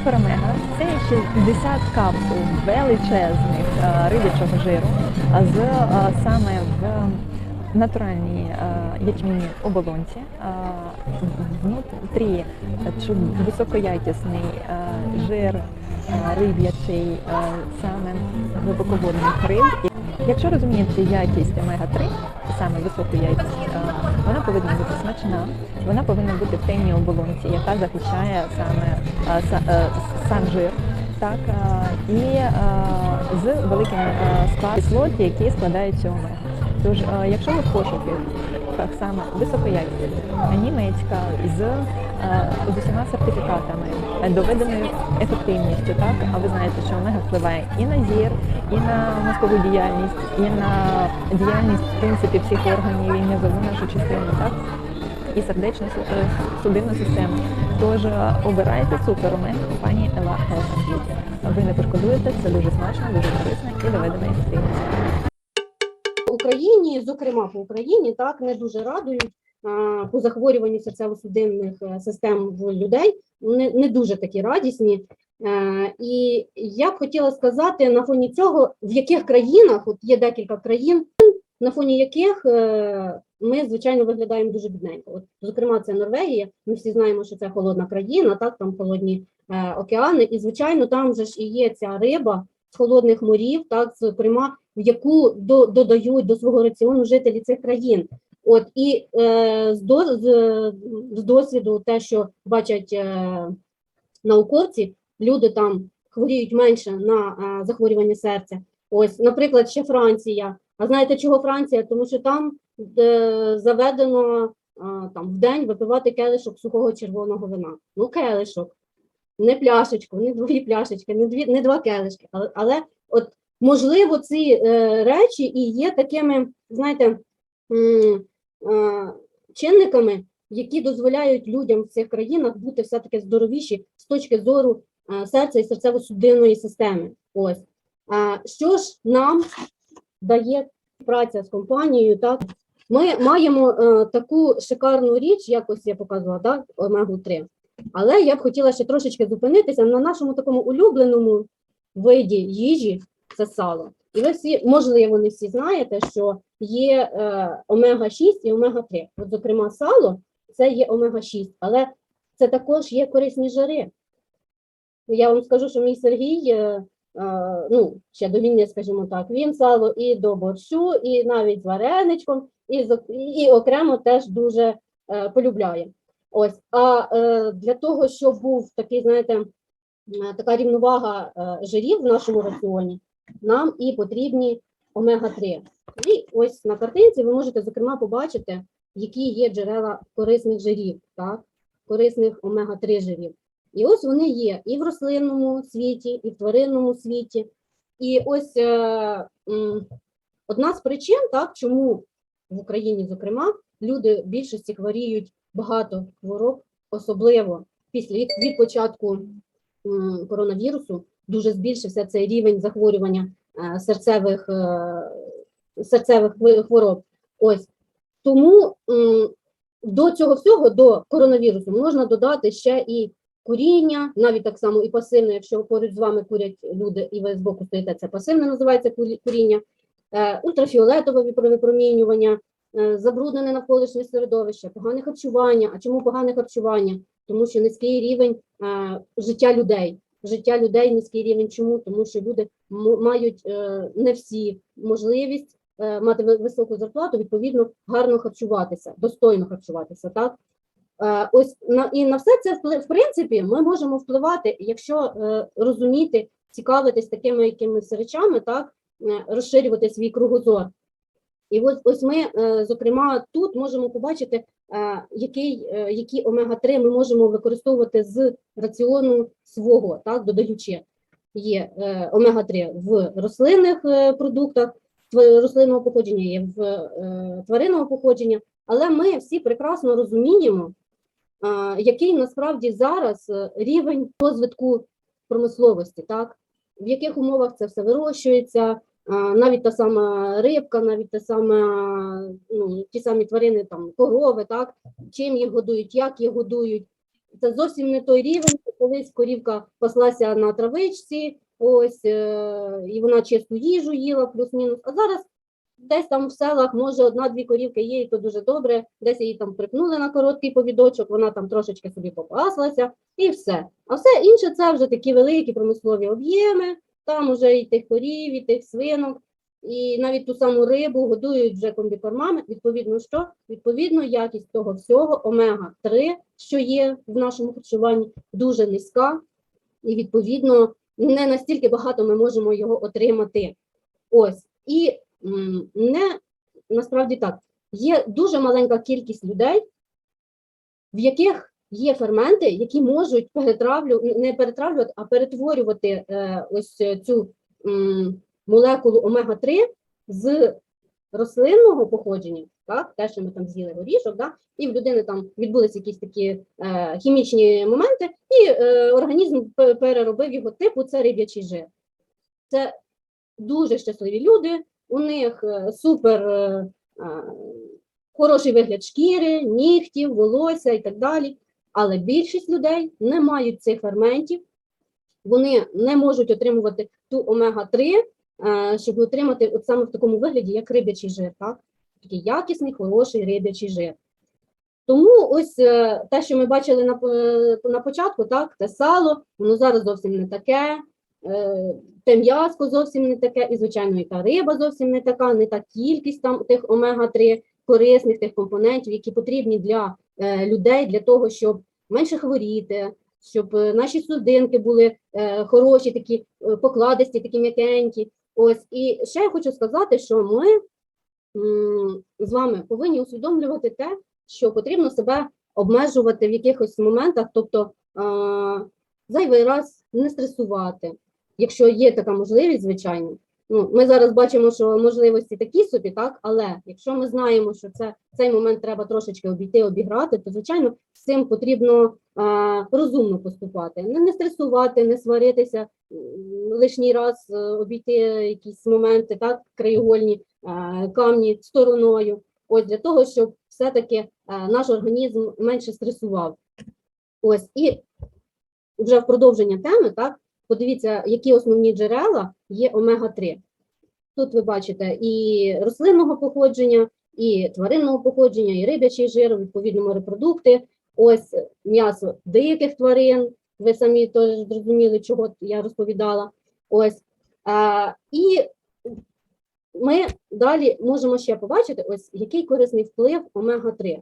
Супер Омега це 60 капсул величезних е, рибячого жиру з е, саме в натуральній е, ячмінній оболонці. Внутрі високоякісний жир риб'ячий саме глибоководних риб. Якщо розуміти якість омега-3, саме високу якість, вона повинна бути смачна, вона повинна бути в темній оболонці, яка захищає саме е, е, сам жир. Так, е, і з великим складом кислот, які складаються омега. Тож, якщо ви в пошуки так само високоякісна, німецька е, з усіма сертифікатами, е, доведеною ефективністю, так а ви знаєте, що омега впливає і на зір, і на мозкову діяльність, і на діяльність в принципі всіх органів, і м'язову нашу частину, так і сердечну е, судинну систему. Тож обирайте супер омега компанії Ела Health. Ви не пошкодуєте, це дуже смачно, дуже корисно і доведена ефективність. Україні, зокрема по Україні, так не дуже радують по захворюванню серцево-судинних е, систем в людей. Не, не дуже такі радісні. Е, І я б хотіла сказати на фоні цього, в яких країнах, от є декілька країн, на фоні яких е, ми, звичайно, виглядаємо дуже бідненько. От, зокрема, це Норвегія. Ми всі знаємо, що це холодна країна, так там холодні е, океани, і звичайно, там же ж і є ця риба з холодних морів, так зокрема, яку до, додають до свого раціону жителі цих країн. От і е, з, до, з, з досвіду, те, що бачать е, науковці, люди там хворіють менше на е, захворювання серця. Ось, наприклад, ще Франція. А знаєте, чого Франція? Тому що там е, заведено е, там в день випивати келишок сухого червоного вина. Ну, келишок, не пляшечку, не дві пляшечки, не дві, не два келишки. Але, але от можливо, ці е, речі і є такими, знаєте, е, чинниками, які дозволяють людям в цих країнах бути все-таки здоровіші з точки зору е, серця і серцево-судинної системи. Ось. А що ж нам дає праця з компанією? Так, ми маємо е, таку шикарну річ, якось я показувала, так, омегу 3 але я б хотіла ще трошечки зупинитися на нашому такому улюбленому виді їжі це сало. І ви всі, можливо, не всі знаєте, що є е, омега-6 і омега-3. От, зокрема, сало це є омега-6, але це також є корисні жири. Я вам скажу, що мій Сергій, е, е, ну, ще до війни, скажімо так, він сало і до борщу, і навіть з вареничком, і, і окремо теж дуже е, полюбляє. Ось, а е, для того, щоб був такий, знаєте, е, така рівновага е, жирів в нашому раціоні, нам і потрібні омега-3. І ось на картинці ви можете, зокрема, побачити, які є джерела корисних жирів, так? корисних омега-3 жирів. І ось вони є і в рослинному світі, і в тваринному світі. І ось е, м, одна з причин, так, чому в Україні, зокрема, люди в більшості хворіють багато хвороб, особливо після від, від початку м, коронавірусу, дуже збільшився цей рівень захворювання е, серцевих, е, серцевих хвороб. Ось тому до цього всього, до коронавірусу, можна додати ще і куріння, навіть так само і пасивне, якщо поруч з вами курять люди, і ви збоку стоїте, це пасивне називається куріння, е, ультрафіолетове випромінювання, забруднене навколишнє середовище, погане харчування. А чому погане харчування? Тому що низький рівень життя людей. Життя людей низький рівень. Чому? Тому що люди мають е, не всі можливість е, мати високу зарплату, відповідно, гарно харчуватися, достойно харчуватися. Так Е, ось на і на все це в принципі ми можемо впливати, якщо розуміти, цікавитись такими якимись речами, так розширювати свій кругозор. І ось ось ми, зокрема, тут можемо побачити, який, е, які омега-3 ми можемо використовувати з раціону свого, так, додаючи. Є е, омега-3 в рослинних е, продуктах, рослинного походження, є в тваринного походження, але ми всі прекрасно розуміємо, який насправді зараз рівень розвитку промисловості, так? в яких умовах це все вирощується, навіть та сама рибка, навіть та сама, ну, ті самі тварини, там, корови, так? чим їх годують, як їх годують. це зовсім не той рівень. Колись корівка паслася на травичці, ось е, і вона чисту їжу їла, плюс-мінус. А зараз десь там в селах може одна-дві корівки є, і то дуже добре. Десь її там припнули на короткий повідочок, вона там трошечки собі попаслася, і все. А все інше це вже такі великі промислові об'єми. Там уже і тих корів, і тих свинок, і навіть ту саму рибу годують вже комбікормами. Відповідно, що? Відповідно, якість того всього, омега-3, що є в нашому харчуванні, дуже низька, і відповідно не настільки багато ми можемо його отримати. Ось. І не насправді так, є дуже маленька кількість людей, в яких є ферменти, які можуть перетравлю, не перетравлювати, а перетворювати е, ось цю молекулу омега-3 з рослинного походження, так, те, що ми там з'їли горішок, да, і в людини там відбулися якісь такі е, хімічні моменти, і е, організм переробив його типу, це риб'ячий жир. Це дуже щасливі люди, у них е, супер е, е, хороший вигляд шкіри, нігтів, волосся і так далі. Але більшість людей не мають цих ферментів, вони не можуть отримувати ту омега-3, е, щоб отримати от саме в такому вигляді, як риб'ячий жир, так? Такий якісний, хороший риб'ячий жир. Тому ось е, те, що ми бачили на, е, на початку, так, те сало, воно зараз зовсім не таке, те м'яско зовсім не таке, і, звичайно, і та риба зовсім не така, не та кількість там тих омега-3 корисних тих компонентів, які потрібні для людей, для того, щоб менше хворіти, щоб е, наші судинки були е, хороші, такі е, покладисті, такі м'якенькі. Ось і ще я хочу сказати, що ми з вами повинні усвідомлювати те, що потрібно себе обмежувати в якихось моментах, тобто зайвий раз не стресувати, якщо є така можливість, звичайно. Ну, ми зараз бачимо, що можливості такі собі, так, але якщо ми знаємо, що це цей момент треба трошечки обійти, обіграти, то звичайно з цим потрібно а, розумно поступати, не, не стресувати, не сваритися, лишній раз е, обійти якісь моменти, так, краєгольні е, камні стороною. Ось для того, щоб все-таки наш організм менше стресував. Ось і вже в продовження теми, так, подивіться, які основні джерела є омега-3. Тут ви бачите і рослинного походження, і тваринного походження, і рибячий жир, відповідно, морепродукти, ось м'ясо диких тварин. Ви самі теж зрозуміли, чого я розповідала. Ось. А, і ми далі можемо ще побачити, ось який корисний вплив омега-3.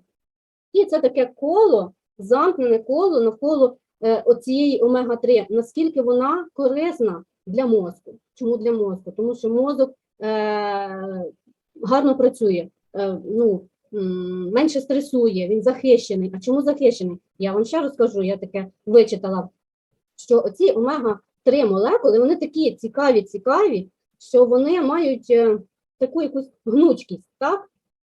І це таке коло, замкнене коло навколо е, оцієї омега-3, наскільки вона корисна для мозку. Чому для мозку? Тому що мозок е, гарно працює, е, ну, менше стресує, він захищений. А чому захищений? Я вам ще розкажу, я таке вичитала, що оці омега-3 молекули, вони такі цікаві, цікаві, що вони мають е, таку якусь гнучкість, так?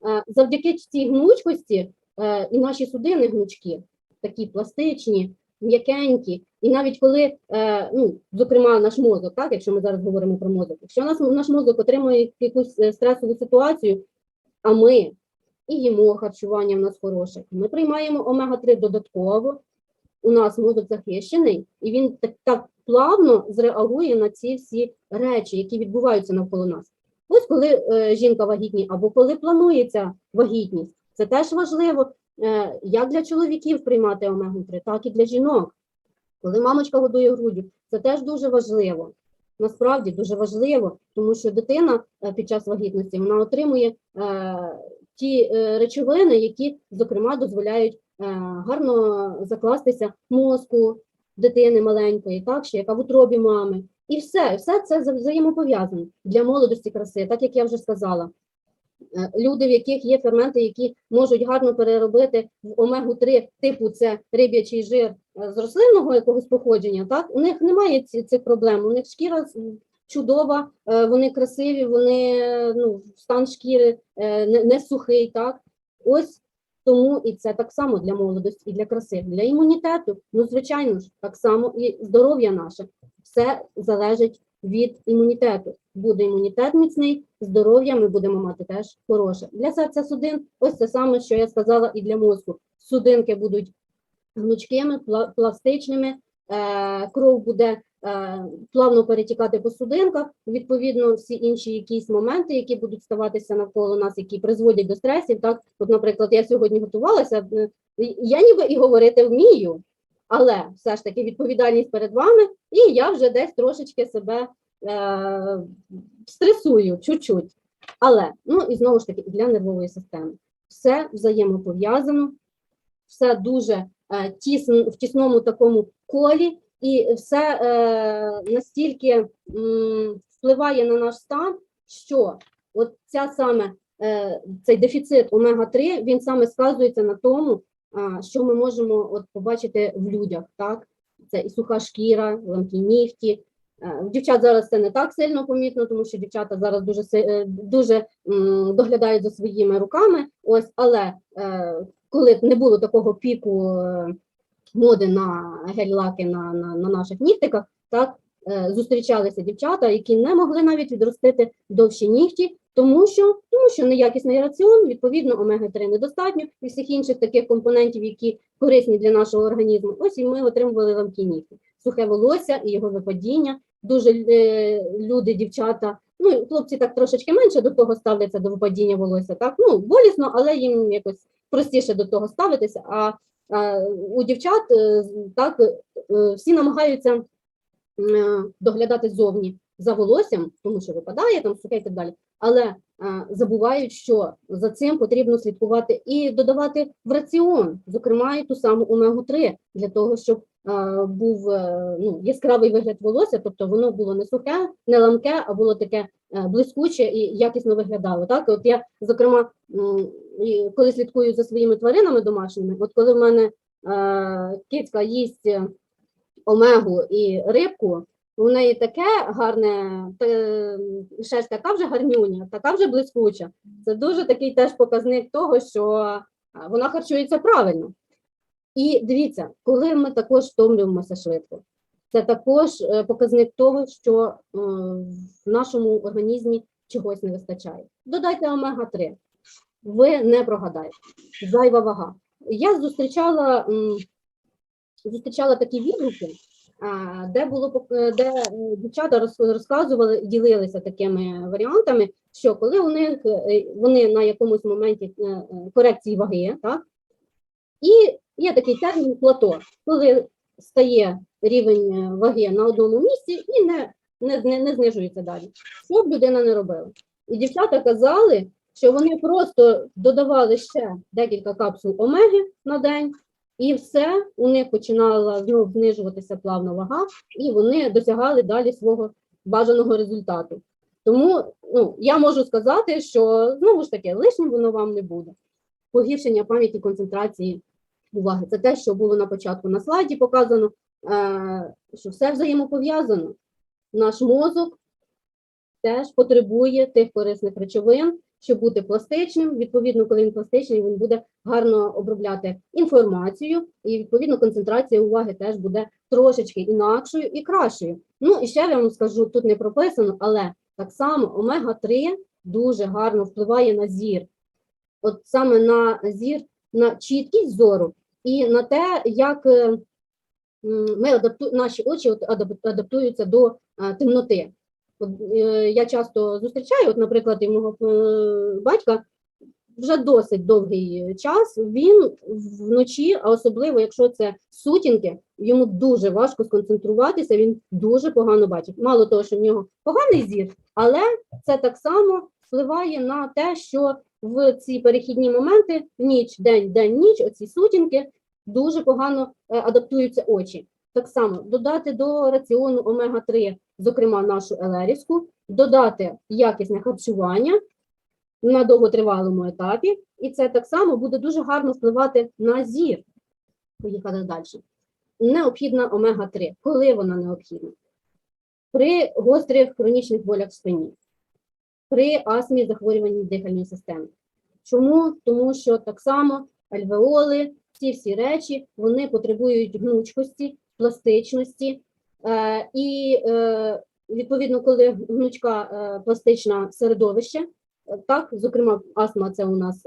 Е, Завдяки цій гнучкості е, і наші судини гнучкі, такі пластичні, м'якенькі. І навіть коли, е, ну, зокрема, наш мозок, так, якщо ми зараз говоримо про мозок, якщо наш, наш мозок отримує якусь е, стресову ситуацію, а ми і їмо харчування в нас хороше, ми приймаємо омега-3 додатково, у нас мозок захищений, і він так, так плавно зреагує на ці всі речі, які відбуваються навколо нас. Ось коли е, жінка вагітні, або коли планується вагітність, це теж важливо як для чоловіків приймати омегу-3, так і для жінок. Коли мамочка годує груддю, це теж дуже важливо. Насправді дуже важливо, тому що дитина е, під час вагітності вона отримує е, ті е, речовини, які, зокрема, дозволяють е, гарно закластися мозку дитини маленької, так, ще яка в утробі мами. І все, все це вза- взаємопов'язано для молодості краси, так як я вже сказала. Е, Люди, в яких є ферменти, які можуть гарно переробити в омегу-3, типу це риб'ячий жир е, з рослинного якогось походження, так у них немає цих проблем. У них шкіра чудова, е, вони красиві, вони ну, стан шкіри не сухий. Так, ось тому і це так само для молодості і для краси, для імунітету. Ну, звичайно ж, так само і здоров'я наше. Все залежить від імунітету. Буде імунітет міцний, здоров'я ми будемо мати теж хороше. Для серця судин, ось це саме, що я сказала, і для мозку. Судинки будуть гнучкими, пла- пластичними, е, кров буде е, плавно перетікати по судинках. Відповідно, всі інші якісь моменти, які будуть ставатися навколо нас, які призводять до стресів. Так, от, наприклад, я сьогодні готувалася. е, Я ніби і говорити вмію, але все ж таки відповідальність перед вами, і я вже десь трошечки себе е, стресую чуть-чуть. Але ну і знову ж таки для нервової системи все взаємопов'язано, все дуже е, тісно, в тісному такому колі, і все е, настільки м, впливає на наш стан, що от ця саме е, цей дефіцит омега-3, він саме сказується на тому, що ми можемо от побачити в людях. Так? Це і суха шкіра, ламкі нігті. Е, В дівчат зараз це не так сильно помітно, тому що дівчата зараз дуже е, дуже доглядають за своїми руками. Ось, але е, коли не було такого піку е, моди на гель-лаки на, на, на наших нігтиках, так е, зустрічалися дівчата, які не могли навіть відростити довші нігті, тому що тому що неякісний раціон, відповідно, омега-3 недостатньо і всіх інших таких компонентів, які корисні для нашого організму. Ось і ми отримували ламкі сухе волосся і його випадіння. Дуже е, люди, дівчата, ну хлопці так трошечки менше до того ставляться до випадіння волосся. Так, ну болісно, але їм якось простіше до того ставитися. А, а у дівчат е, так е, всі намагаються доглядати зовні за волоссям, тому що випадає там сухе і так далі. Але е, забувають, що за цим потрібно слідкувати і додавати в раціон, зокрема і ту саму омегу-3, для того, щоб е, був е, ну, яскравий вигляд волосся, тобто воно було не сухе, не ламке, а було таке е, блискуче і якісно виглядало. Так, от я, зокрема, коли слідкую за своїми тваринами домашніми, от коли в мене е, кицька їсть омегу і рибку, у неї таке гарне, те- шерсть така вже гарнюня, така вже блискуча. Це дуже такий теж показник того, що вона харчується правильно. І дивіться, коли ми також втомлюємося швидко, це також е, показник того, що е, в нашому організмі чогось не вистачає. Додайте омега-3, ви не прогадаєте. Зайва вага. Я зустрічала, зустрічала такі відгуки, де було е, де е, дівчата роз- розказували, ділилися такими варіантами, що коли у них е, вони на якомусь моменті корекції ваги, так і є такий термін плато, коли стає рівень ваги на одному місці і не, не, не, не знижується далі. Що б людина не робила? І дівчата казали, що вони просто додавали ще декілька капсул омеги на день, і все, у них починала знову знижуватися плавна вага, і вони досягали далі свого бажаного результату. Тому ну, я можу сказати, що знову ж таки лишнім воно вам не буде. Погіршення пам'яті концентрації уваги. Це те, що було на початку на слайді показано, е, що все взаємопов'язано. Наш мозок теж потребує тих корисних речовин, щоб бути пластичним. Відповідно, коли він пластичний, він буде гарно обробляти інформацію, і відповідно концентрація уваги теж буде трошечки інакшою і кращою. Ну і ще я вам скажу, тут не прописано, але так само омега-3 дуже гарно впливає на зір. От саме на зір, на чіткість зору і на те, як е, ми адапту... наші очі адаптуються до е, темноти. Е, я часто зустрічаю, от, наприклад, і мого е, батька вже досить довгий час. Він вночі, а особливо якщо це сутінки, йому дуже важко сконцентруватися. Він дуже погано бачить. Мало того, що в нього поганий зір, але це так само впливає на те, що в ці перехідні моменти ніч, день, день, ніч, оці сутінки дуже погано е, адаптуються очі. Так само додати до раціону омега-3, зокрема нашу елерівську, додати якісне харчування на довготривалому етапі, і це так само буде дуже гарно впливати на зір. Поїхали далі. Необхідна омега-3. Коли вона необхідна? При гострих хронічних болях в спині, при астмі захворюванні дихальної системи. Чому? Тому що так само альвеоли, ці всі речі, вони потребують гнучкості, пластичності. Е, і е, відповідно, коли гнучка е, пластична середовище, так, зокрема, астма це у нас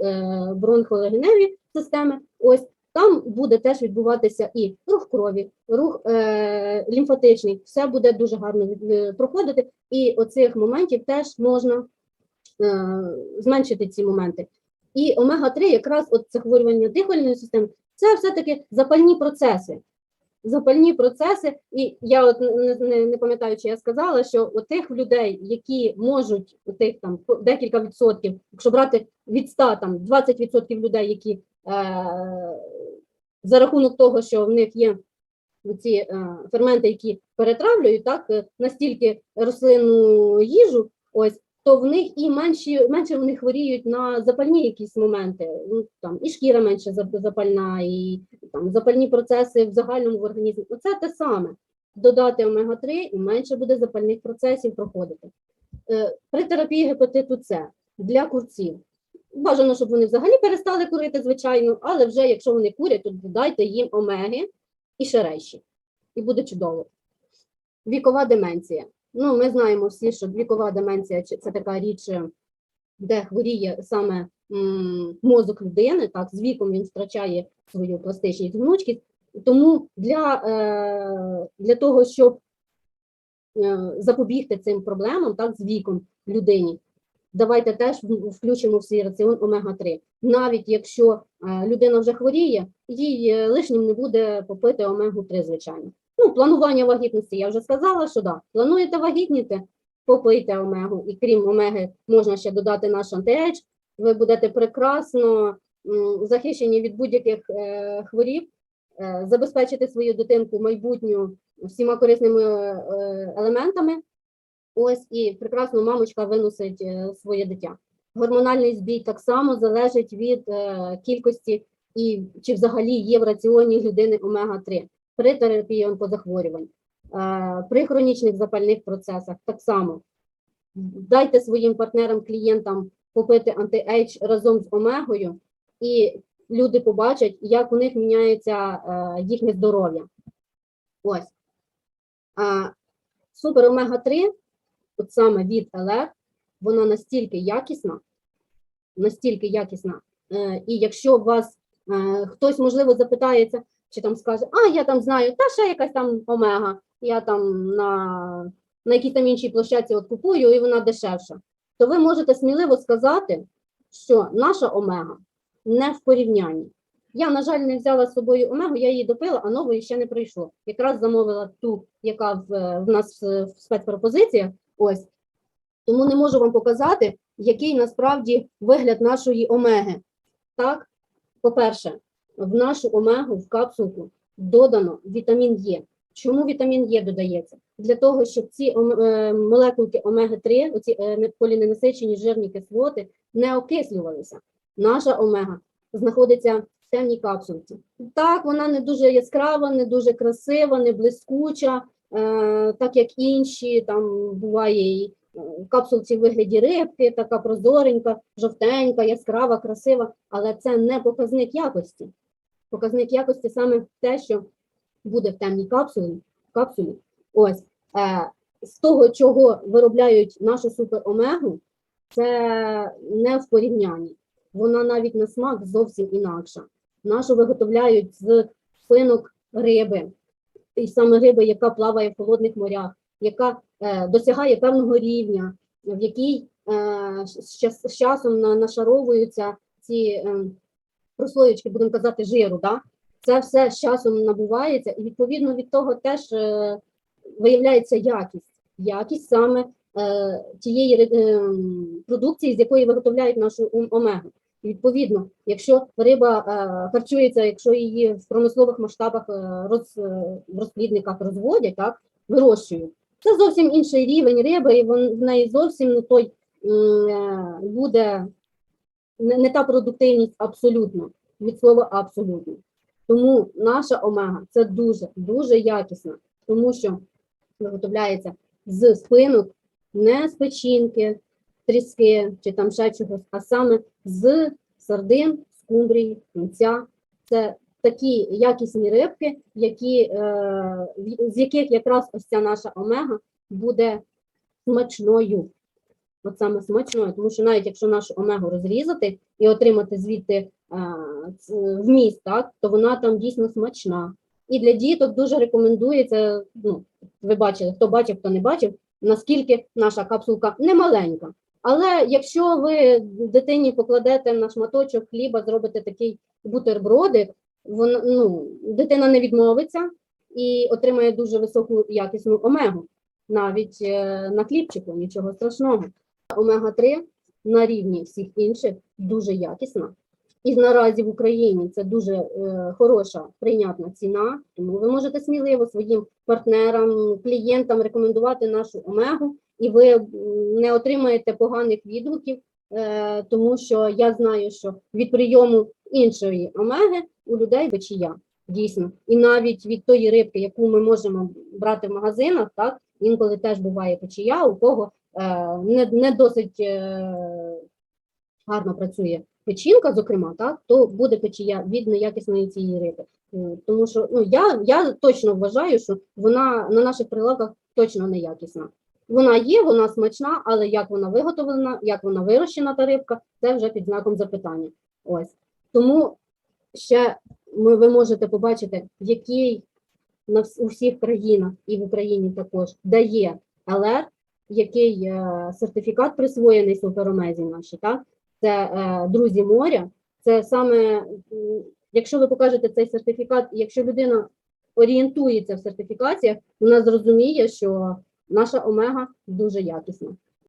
бронхолегеневі системи. Ось Там буде теж відбуватися і рух крові, рух е, лімфатичний, все буде дуже гарно проходити, і оцих моментів теж можна е, зменшити ці моменти. І омега-3, якраз от захворювання дихальної системи, це все-таки запальні процеси. Запальні процеси, і я от не, не, пам'ятаю, чи я сказала, що у тих людей, які можуть у тих там декілька відсотків, якщо брати від 100, там 20 відсотків людей, які е, за рахунок того, що в них є ці е, ферменти, які перетравлюють так е, настільки рослинну їжу, ось то в них і менші менше вони хворіють на запальні якісь моменти. Ну там і шкіра менше запальна, і там запальні процеси в загальному в організмі. Оце те саме. Додати омега-3 і менше буде запальних процесів проходити. Е, При терапії гепатиту С для курців. Бажано, щоб вони взагалі перестали курити, звичайно, але вже якщо вони курять, то додайте їм омеги і шереші. І буде чудово. Вікова деменція. Ну, ми знаємо всі, що вікова деменція це така річ, е, де хворіє саме мозок людини, так, з віком він втрачає свою пластичність, гнучкість. Тому для, е, для того, щоб е, запобігти цим проблемам так, з віком людині, давайте теж включимо в свій раціон омега-3. Навіть якщо людина вже хворіє, їй лишнім не буде попити омегу-3, звичайно. Ну, планування вагітності, я вже сказала, що да, плануєте вагітніти, попийте омегу, і крім омеги можна ще додати наш антиедж, ви будете прекрасно захищені від будь-яких е, хворіб, е, забезпечити свою дитинку майбутню всіма корисними е, елементами. Ось і прекрасно мамочка виносить е, своє дитя. Гормональний збій так само залежить від е, кількості і чи взагалі є в раціоні людини омега-3 при терапії онкозахворювань, е, при хронічних запальних процесах так само. Дайте своїм партнерам, клієнтам попити анти-ейдж разом з омегою, і люди побачать, як у них міняється е, їхнє здоров'я. Ось. А, супер омега-3, от саме від ЛР, вона настільки якісна, настільки якісна. Е, і якщо у вас е, хтось, можливо, запитається, чи там скаже, а я там знаю, та ще якась там омега, я там на, на якійсь там іншій площадці от купую, і вона дешевша, то ви можете сміливо сказати, що наша омега не в порівнянні. Я, на жаль, не взяла з собою омегу, я її допила, а нової ще не прийшло. Якраз замовила ту, яка в, в нас в спецпропозиціях. Ось. Тому не можу вам показати, який насправді вигляд нашої омеги. Так, по-перше, в нашу омегу в капсулку додано вітамін Е. Чому вітамін Е додається? Для того, щоб ці е, молекулки омеги-3, оці е, не- поліненасичені жирні кислоти, не окислювалися. Наша омега знаходиться в темній капсулці. Так, вона не дуже яскрава, не дуже красива, не блискуча, е, так як інші, там буває і в капсулці в вигляді рибки, така прозоренька, жовтенька, яскрава, красива, але це не показник якості. Показник якості саме те, що буде в темній капсулі. капсулі. Ось е, з того, чого виробляють нашу суперомегу, це не в порівнянні. Вона навіть на смак зовсім інакша. Нашу виготовляють з спинок риби, і саме риби, яка плаває в холодних морях, яка е, досягає певного рівня, в якій е, з, часом на, нашаровуються ці е, прослоєчки, будемо казати, жиру. Да? Це все з часом набувається, і відповідно від того теж е, виявляється якість. Якість саме е, тієї е, продукції, з якої виготовляють нашу омегу. І відповідно, якщо риба е, харчується, якщо її в промислових масштабах е, роз, е, в розплідниках розводять, так, вирощують, це зовсім інший рівень риби, і вон, в неї зовсім не той е, буде не, не та продуктивність абсолютно, від слова абсолютно. Тому наша омега це дуже, дуже якісна, тому що виготовляється з спинок, не з печінки, тріски чи там ще чогось, а саме з сардин, скумбрії, тунця. Це такі якісні рибки, які, е, з яких якраз ось ця наша омега буде смачною. От саме смачною, тому що навіть якщо нашу омегу розрізати і отримати звідти е, вміст, так, то вона там дійсно смачна. І для діток дуже рекомендується, ну, ви бачили, хто бачив, хто не бачив, наскільки наша капсулка не маленька. Але якщо ви дитині покладете на шматочок хліба, зробите такий бутербродик, вона, ну, дитина не відмовиться і отримає дуже високу якісну омегу, навіть е, на хлібчику, нічого страшного. Омега-3 на рівні всіх інших дуже якісна. І наразі в Україні це дуже е, хороша прийнятна ціна, тому ви можете сміливо своїм партнерам, клієнтам рекомендувати нашу омегу, і ви не отримаєте поганих відгуків, е, тому що я знаю, що від прийому іншої омеги у людей печія, дійсно. І навіть від тої рибки, яку ми можемо брати в магазинах, так інколи теж буває печія, у кого не, не досить е, гарно працює печінка, зокрема, так, то буде печія від неякісної цієї риби. Е, Тому що ну, я, я точно вважаю, що вона на наших прилавках точно неякісна. Вона є, вона смачна, але як вона виготовлена, як вона вирощена та рибка, це вже під знаком запитання. Ось. Тому ще ми, ви можете побачити, який на у всіх країнах і в Україні також дає ЛР, який е, сертифікат присвоєний суперомезі наші, так? Це е, друзі моря. Це саме, якщо ви покажете цей сертифікат, якщо людина орієнтується в сертифікаціях, вона зрозуміє, що наша омега дуже якісна.